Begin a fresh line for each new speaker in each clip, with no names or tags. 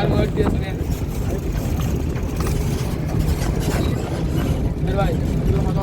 আর মোট দিয়ে শুনেন ভাই মতো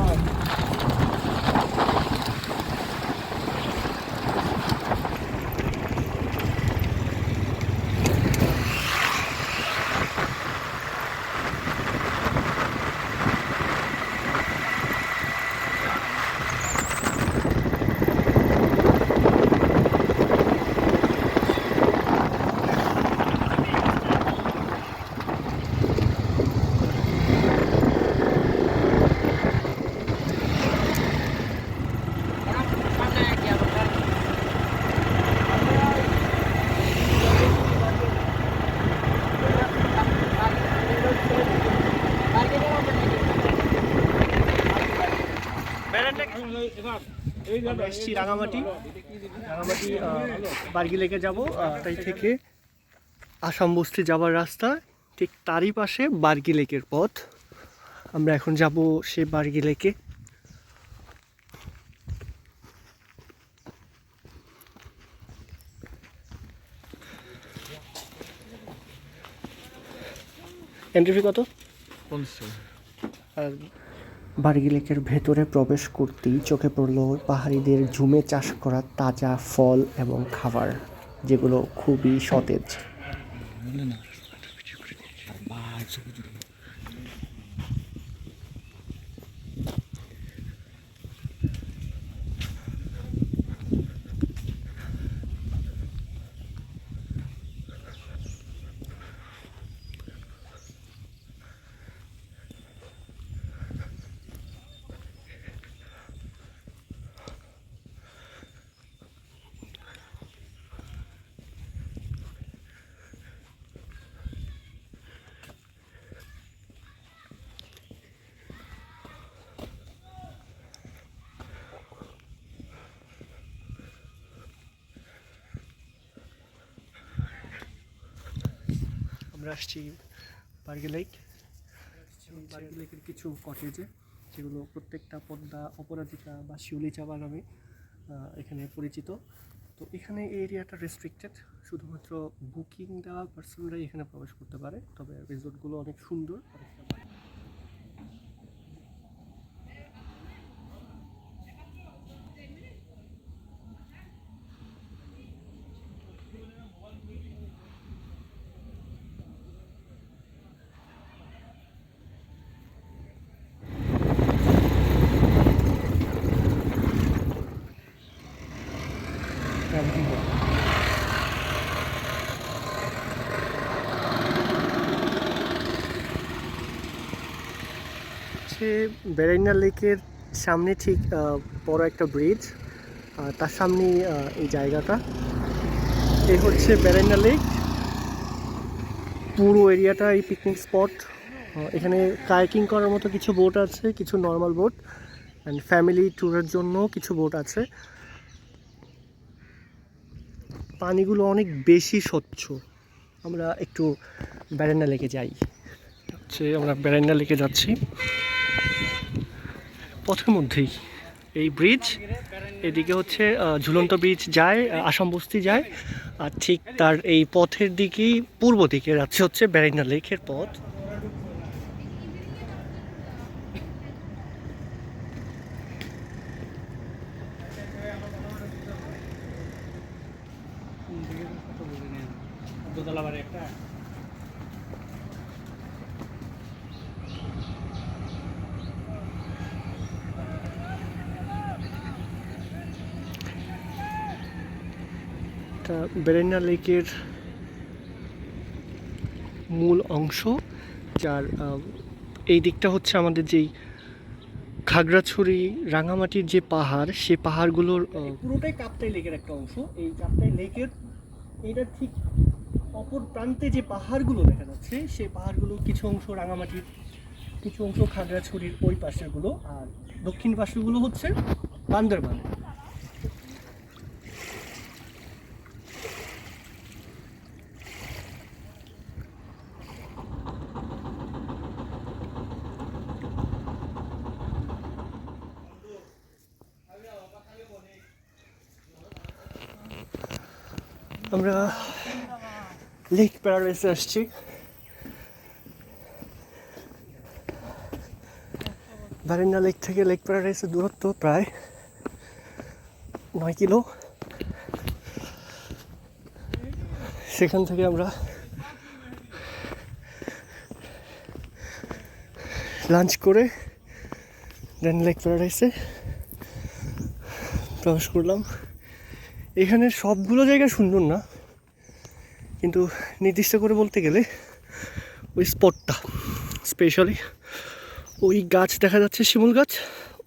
আমরা এসেছি রাঙামাটি। রাঙামাটি বার্গি লেকে যাব। তাই থেকে আসাম বস্তি যাবার রাস্তা ঠিক তারই পাশে বার্গি লেকের পথ। আমরা এখন যাব সে বার্গি লেকে। এন্ট্রি ফি কত? আর বার্গি লেকের ভেতরে প্রবেশ করতেই চোখে পড়ল পাহাড়িদের ঝুমে চাষ করা তাজা ফল এবং খাবার, যেগুলো খুবই সতেজ। আমরা আসছি পার্গে লেক পার্গে লেকের কিছু কটেজে যেগুলো প্রত্যেকটা পদ্মা অপরাধিকা বা শিউলি চাবা নামে এখানে পরিচিত। তো এখানে এই এরিয়াটা রেস্ট্রিক্টেড শুধুমাত্র বুকিং দেওয়া পার্সনরাই এখানে প্রবেশ করতে পারে, তবে রিসোর্টগুলো অনেক সুন্দর হচ্ছে বেরাইনা লেকের সামনে ঠিক বড় একটা ব্রিজ তার সামনেই আহ, এই জায়গাটা। এই হচ্ছে বেরাইনা লেক পুরো এরিয়াটা এই পিকনিক স্পট এখানে কায়াকিং করার মতো কিছু বোট আছে কিছু নর্মাল বোট অ্যান্ড ফ্যামিলি ট্যুরের জন্য কিছু বোট আছে। পানিগুলো অনেক বেশি স্বচ্ছ। আমরা একটু বেড়ান্না লেকে যাই। হচ্ছে আমরা বেড়ান্না লেকে যাচ্ছি। পথের মধ্যেই। এই ব্রিজ এদিকে হচ্ছে ঝুলন্ত ব্রিজ যায় আসাম বস্তি যায়, আর ঠিক তার এই পথের দিকেই পূর্ব দিকে যাচ্ছে হচ্ছে বেড়াইনা লেকের পথ
দোতলা বাড়ি একটা
এটা বেরেন্না লেকের মূল অংশ, যার এই দিকটা হচ্ছে আমাদের যেই খাগড়াছড়ি রাঙামাটির যে পাহাড়, সে পাহাড়গুলোর পুরোটাই কাপ্তাই লেকের একটা অংশ। এই কাপ্তাই লেকের এইটার ঠিক অপর প্রান্তে যে পাহাড়গুলো দেখা যাচ্ছে সে পাহাড়গুলো কিছু অংশ রাঙামাটির, কিছু অংশ খাগড়াছড়ির ওই পাশেরগুলো, আর দক্ষিণ পাশেরগুলো হচ্ছে বান্দরবান। আমরা লেক প্যারাডাইসে আসছি। বারিন্ডা লেক থেকে লেক প্যারাডাইসের দূরত্ব প্রায় নয় কিলো। সেখান থেকে আমরা লাঞ্চ করে দেন লেক প্যারাডাইসে প্রবেশ করলাম। এখানে সবগুলো জায়গা সুন্দর না, কিন্তু নির্দিষ্ট করে বলতে গেলে ওই স্পটটা স্পেশালি ওই গাছ দেখা যাচ্ছে, শিমুল গাছ,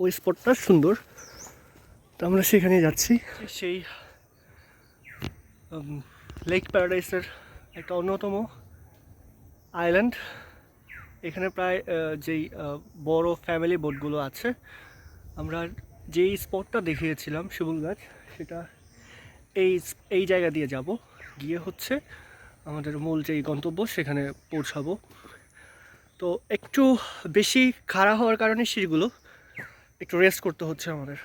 ওই স্পটটা সুন্দর। তো আমরা সেখানে যাচ্ছি। সেই লেক প্যারাডাইসের একটা অন্যতম আইল্যান্ড এখানে প্রায় যেই বড় ফ্যামিলি বোটগুলো আছে, আমরা যেই স্পটটা দেখিয়েছিলাম, শিমুল গাছ, সেটা এই এই জায়গা দিয়ে যাব। গিয়ে হচ্ছে আমাদের মূল যেই গন্তব্য সেখানে পৌঁছাবো। তো একটু বেশি খাড়া হওয়ার কারণে সিঁড়িগুলো একটু রেস্ট করতে হচ্ছে আমাদের।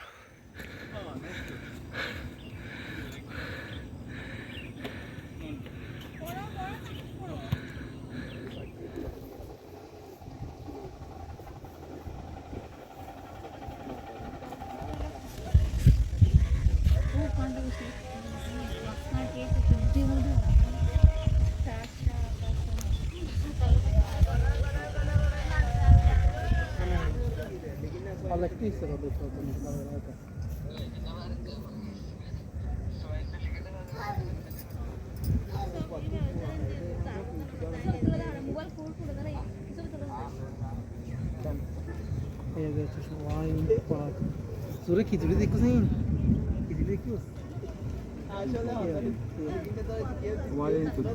practice robić to, to é znamy lata.
يا
بيت شوين فات صورك يدري ذيك زين يدري ذيك يوس
وين كنت؟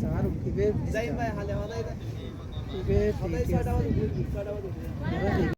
سعر كبير
زي ما حلاوه ठीक है ठीक है